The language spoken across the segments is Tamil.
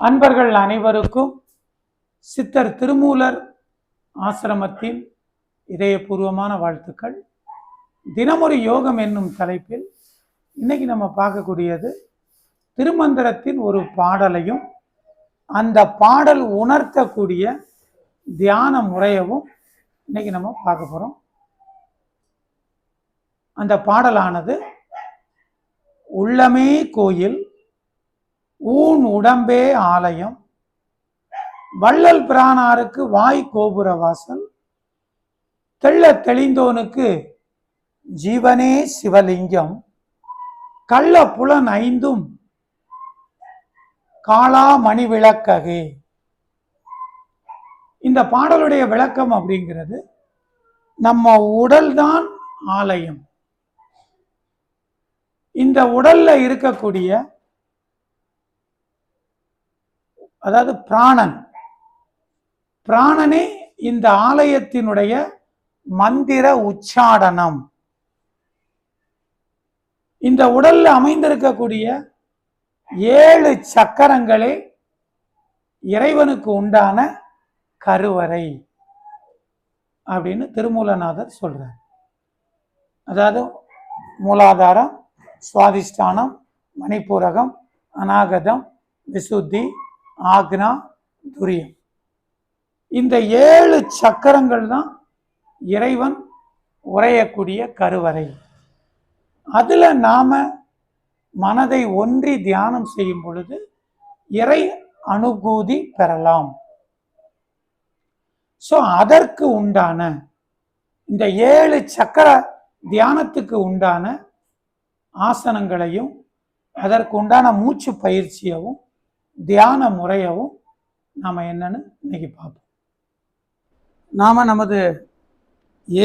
அன்பர்கள் அனைவருக்கும் சித்தர் திருமூலர் ஆசிரமத்தின் இதயபூர்வமான வாழ்த்துக்கள். தினமொரு யோகம் என்னும் தலைப்பில் இன்னைக்கு நம்ம பார்க்கக்கூடியது திருமந்திரத்தின் ஒரு பாடலையும் அந்த பாடல் உணர்த்தக்கூடிய தியான முறையவும் இன்னைக்கு நம்ம பார்க்க போகிறோம் அந்த பாடலானது உள்ளமே கோயில் ஊன் உடம்பே ஆலயம். வள்ளல் பிரானாருக்கு வாய் கோபுர வாசல். தெள்ள தெளிந்தோனுக்கு ஜீவனே சிவலிங்கம். கள்ள புலன் ஐந்தும் காளா மணி விளக்ககே. இந்த பாடலுடைய விளக்கம் அப்படிங்கிறது நம்ம உடல்தான் ஆலயம். இந்த உடல்ல இருக்கக்கூடிய அதாவது பிராணன். பிராணனே இந்த ஆலயத்தினுடைய மந்திர உச்சாடனம். இந்த உடல்ல அமைந்திருக்கக்கூடிய ஏழு சக்கரங்களே இறைவனுக்கு உண்டான கருவறை அப்படின்னு திருமூலநாதர் சொல்றார். அதாவது மூலாதாரம் சுவாதிஷ்டானம் மணிப்பூரகம் அநாகதம் விசுத்தி ஆக்னா துரியம். இந்த ஏழு சக்கரங்கள் தான் இறைவன் உரையக்கூடிய கருவறை. அதில் நாம் மனதை ஒன்றி தியானம் செய்யும் பொழுது இறை அனுபூதி பெறலாம். ஸோ அதற்கு உண்டான இந்த ஏழு சக்கர தியானத்துக்கு உண்டான ஆசனங்களையும் அதற்கு உண்டான மூச்சு பயிற்சியவும் தியான முறையவும் நாம் என்னன்னு இன்னைக்கு பார்ப்போம். நாம் நமது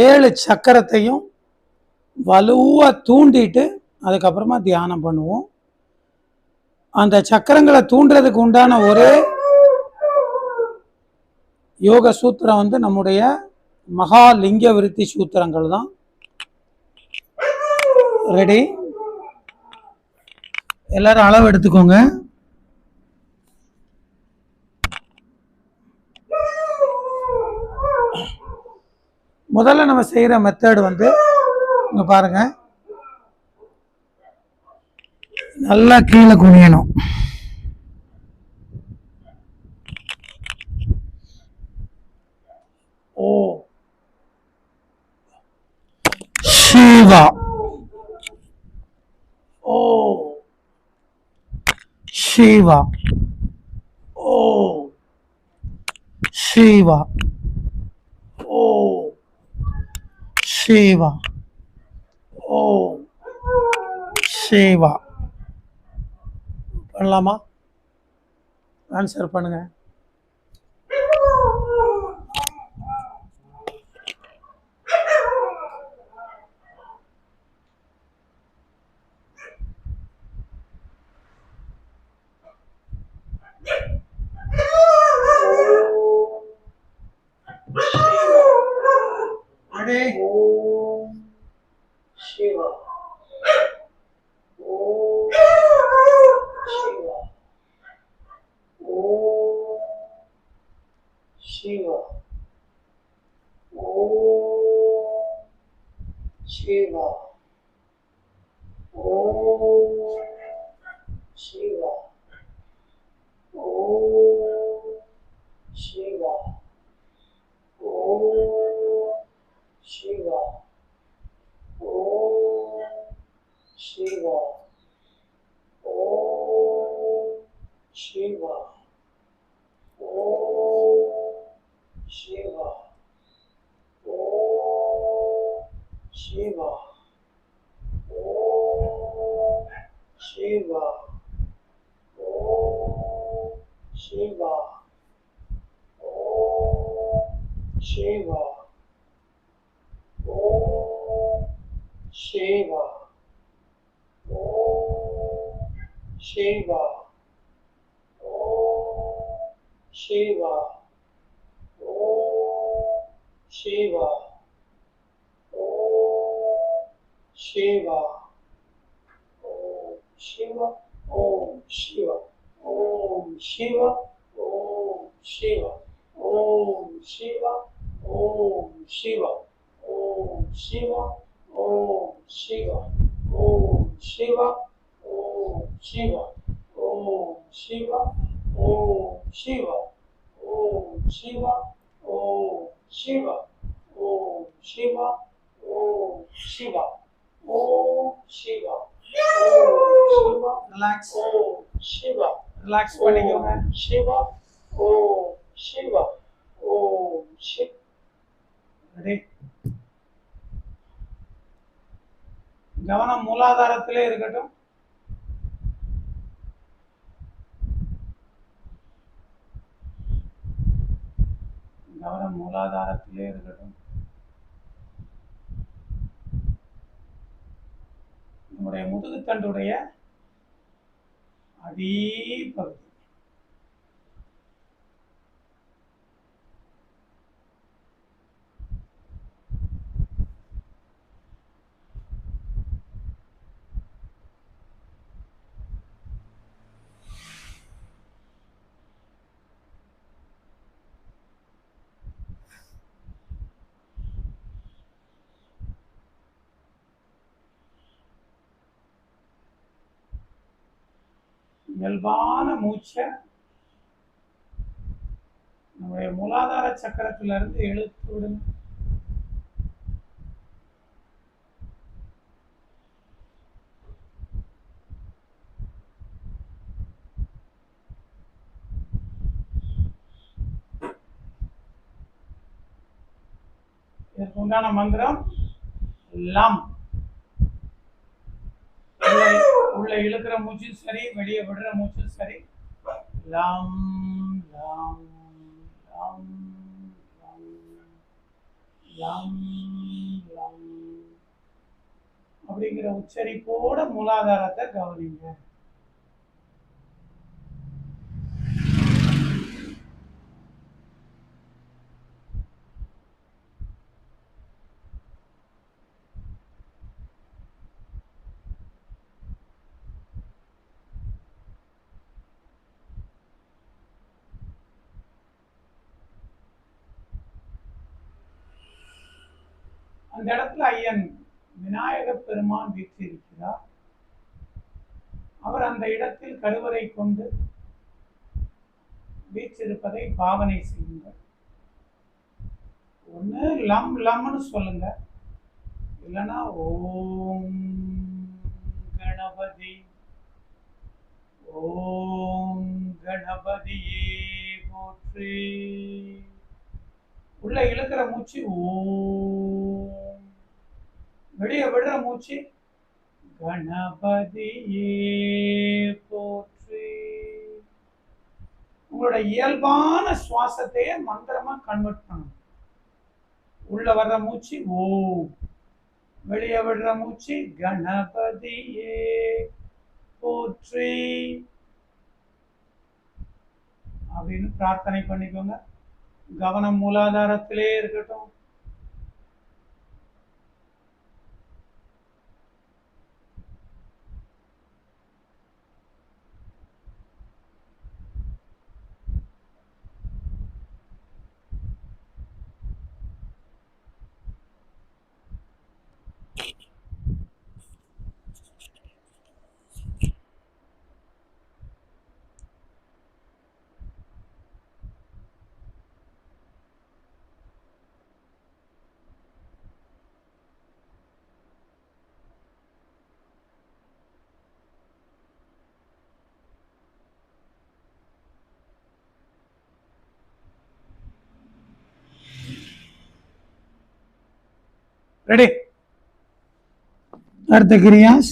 ஏழு சக்கரத்தையும் வலுவாக தூண்டிட்டு அதுக்கப்புறமா தியானம் பண்ணுவோம். அந்த சக்கரங்களை தூண்டுறதுக்கு உண்டான ஒரே யோக சூத்திரம் வந்து நம்முடைய மகாலிங்க விருத்தி சூத்திரங்கள் தான். ரெடி எல்லாரும் அளவு எடுத்துக்கோங்க. முதல்ல நம்ம செய்யற மெத்தட் வந்து இங்கே பாருங்க. நல்லா கீழே குனியணும். ஓ. சிவா ஓ. சிவா ஓ. சிவா ஓ சிவா. ஓ சிவா. பண்ணலாமா? ஆன்சர் பண்ணுங்க. Shiva. Om シーバー、オー、シーバー、オー、シーバー、オー、シーバー、オー、シーバー、オー、シーバー、オー、シーバー、オー、シーバー、オー、シーバー、オー、シーバー、オー、シーバー、オー、シーバー、オー、シーバー、Shiva Om Shiva Om Shiva Om Shiva Om Shiva Om Shiva Om Shiva Om Shiva relax Om Shiva relax பண்ணிக்கோங்க சிவ ஓம் சிவ ஓம் சிவ ரெடி கவனம் மூலாதாரத்திலே இருக்கட்டும் கவனம் மூலாதாரத்திலே இருக்கட்டும். நம்முடைய முதுகுத்தண்டுடைய அடிப்பகுதி. இயல்பான மூச்சை நம்முடைய மூலாதார சக்கரத்திலிருந்து இழுத்து விடுங்க இதற்கு உண்டான மந்திரம் லம் உள்ள இழுக்கிற மூச்சும் சரி வெளியே விடுற மூச்சும் சரி. லம் லம் லம் லாம் லாம் அப்படிங்கிற உச்சரிப்போட மூலாதாரத்தை கவனிங்க. அந்த இடத்துல ஐயன் விநாயக பெருமான் வீற்றிருக்கிறார். அவர் அந்த இடத்தில் கருவறை கொண்டு வீற்றிருப்பதை பாவனை செய்யுங்கள். ஒண்ணு லம் லம்னு சொல்லுங்க. இல்லைன்னா ஓம் கணபதி ஓம் கணபதியே போற்றி. உள்ள இழுக்கிற மூச்சு ஓ வெளியே விடுற மூச்சு கணபதியே போற்றி. உங்களோட இயல்பான சுவாசத்தையே மந்திரமா கன்வெர்ட் பண்ணணும். உள்ள வர்ற மூச்சு ஓ வெளியே விடுற மூச்சு கணபதியே போற்றி. அப்படின்னு பிரார்த்தனை பண்ணிக்கோங்க. கவனம் மூலாதாரத்திலே இருக்கட்டும். ரெடி அடுத்த கிரியாஸ்.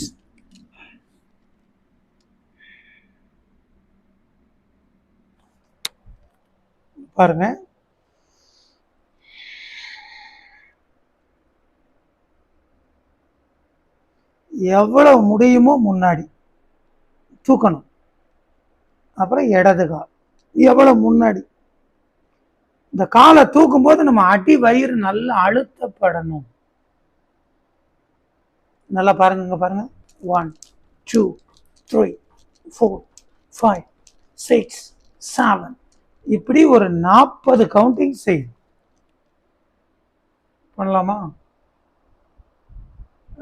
பாருங்க. எவ்வளவு முடியுமோ முன்னாடி தூக்கணும். அப்புறம் இடது கால். எவ்வளவு முன்னாடி? இந்த காலை தூக்கும் போது நம்ம அடி வயிறு நல்லா அழுத்தப்படணும். நல்லா பாருங்க இங்க பாருங்க. One two three four five six seven இப்படி ஒரு நாற்பது கவுண்டிங் செய்யும் பண்ணலாமா?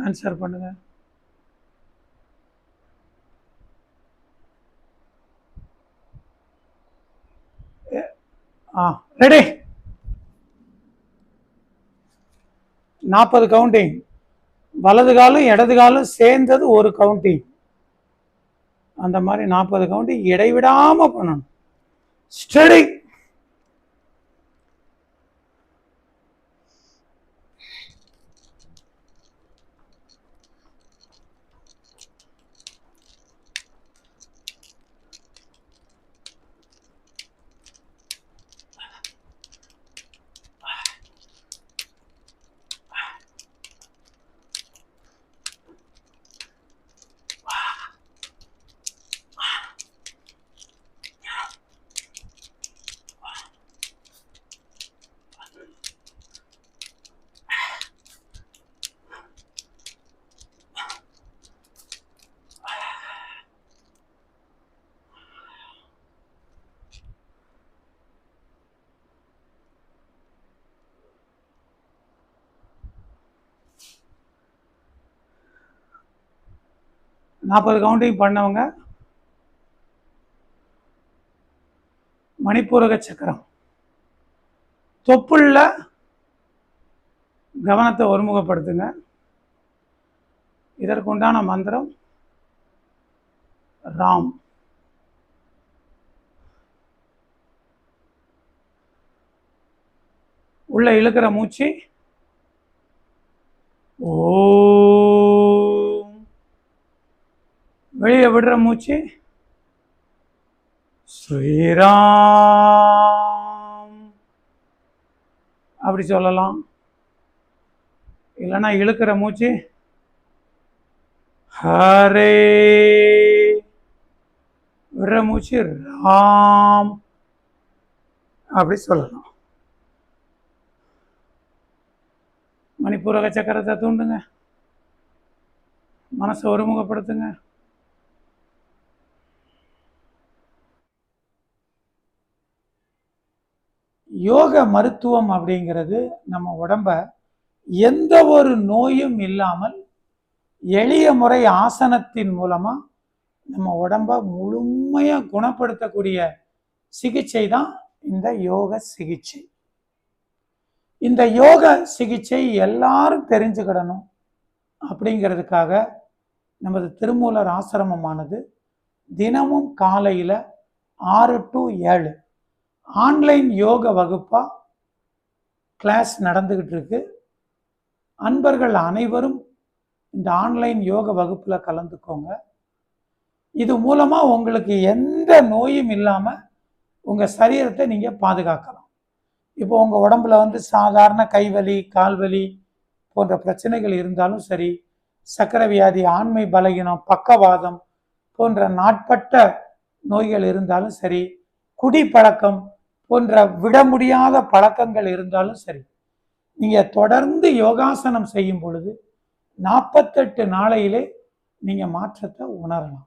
ஆன்சர் பண்ணுங்க. ஆ ரெடி நாற்பது கவுண்டிங் வலது காலும் இடது காலும் சேர்ந்தது ஒரு கவுண்டிங் அந்த மாதிரி நாற்பது கவுண்டிங் இடைவிடாமல் பண்ணணும். ஸ்டடி நாற்பது கவுண்டிங் பண்ணவங்க மணிப்பூரக சக்கரம். தொப்புள்ள கவனத்தை ஒருமுகப்படுத்துங்க. இதற்குண்டான மந்திரம் ராம். உள்ள இழுக்கிற மூச்சு ஓம். வெளியே விடுற மூச்சு. ஸ்ரீராம். அப்படி சொல்லலாம். இல்லைன்னா இழுக்கிற மூச்சு. ஹரே. விடுற மூச்சு ராம். அப்படி சொல்லலாம். மணிப்பூரக சக்கரத்தை தூண்டுங்க. மனசை ஒருமுகப்படுத்துங்க. யோக மருத்துவம் அப்படிங்கிறது நம்ம உடம்ப எந்த ஒரு நோயும் இல்லாமல் எளிய முறை ஆசனத்தின் மூலமாக நம்ம உடம்ப முழுமையாக குணப்படுத்தக்கூடிய சிகிச்சை தான் இந்த யோக சிகிச்சை. இந்த யோக சிகிச்சை எல்லாரும் தெரிஞ்சுக்கிடணும் அப்படிங்கிறதுக்காக நமது திருமூலர் ஆசிரமமானது தினமும் காலையில் ஆறு டு ஏழு ஆன்லைன் யோக வகுப்பாக கிளாஸ் நடந்துக்கிட்டு இருக்கு அன்பர்கள் அனைவரும் இந்த ஆன்லைன் யோக வகுப்பில் கலந்துக்கோங்க. இது மூலமாக உங்களுக்கு எந்த நோயும் இல்லாமல் உங்கள் சரீரத்தை நீங்கள் பாதுகாக்கலாம். இப்போ உங்கள் உடம்புல வந்து சாதாரண கைவலி கால்வலி போன்ற பிரச்சனைகள் இருந்தாலும் சரி சக்கரை வியாதி ஆண்மை பலகீனம் பக்கவாதம் போன்ற நாட்பட்ட நோய்கள் இருந்தாலும் சரி குடிப்பழக்கம் போன்ற விட முடியாத பழக்கங்கள் இருந்தாலும் சரி நீங்கள் தொடர்ந்து யோகாசனம் செய்யும் பொழுது நாற்பத்தெட்டு நாளையிலே நீங்கள் மாற்றத்தை உணரலாம்.